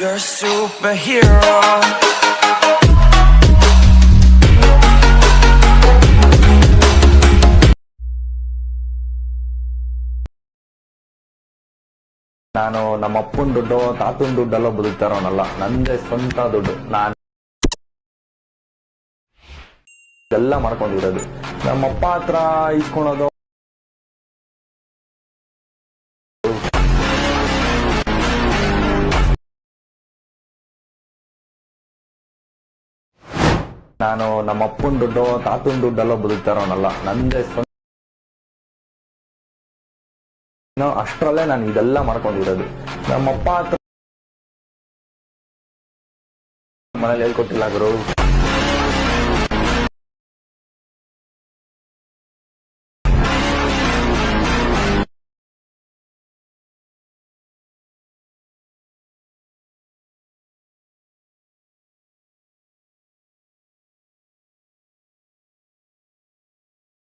You're a superhero. ನಾನು ನಮ್ಮ ಅಪ್ಪನ ದುಡ್ಡು ತಾತನ ದುಡ್ಡೆಲ್ಲ ಬದುಕ್ತಾರೋನಲ್ಲ ನಂದೇ ಸ್ವಂತ ದುಡ್ಡು. ನಾನು ಎಲ್ಲ ಮಾಡ್ಕೊಂಡಿರೋದು. ನಮ್ಮಪ್ಪ ಹತ್ರ ಇಸ್ಕೊಳೋದು ನಾನು ನಮ್ಮ ಅಪ್ಪನ ದುಡ್ಡು, ತಾತನ ದುಡ್ಡೆಲ್ಲ ಬದುಕ್ತಾರೋನಲ್ಲ ನಂದೇ ಅಷ್ಟರಲ್ಲೇ ನಾನು ಇದೆಲ್ಲ ಮಾಡ್ಕೊಂಡಿರೋದು. ನಮ್ಮಪ್ಪ ಹತ್ರ ಮನೇಲಿ ಹೇಳ್ಕೊಟ್ಟಿಲ್ಲ ಗುರು.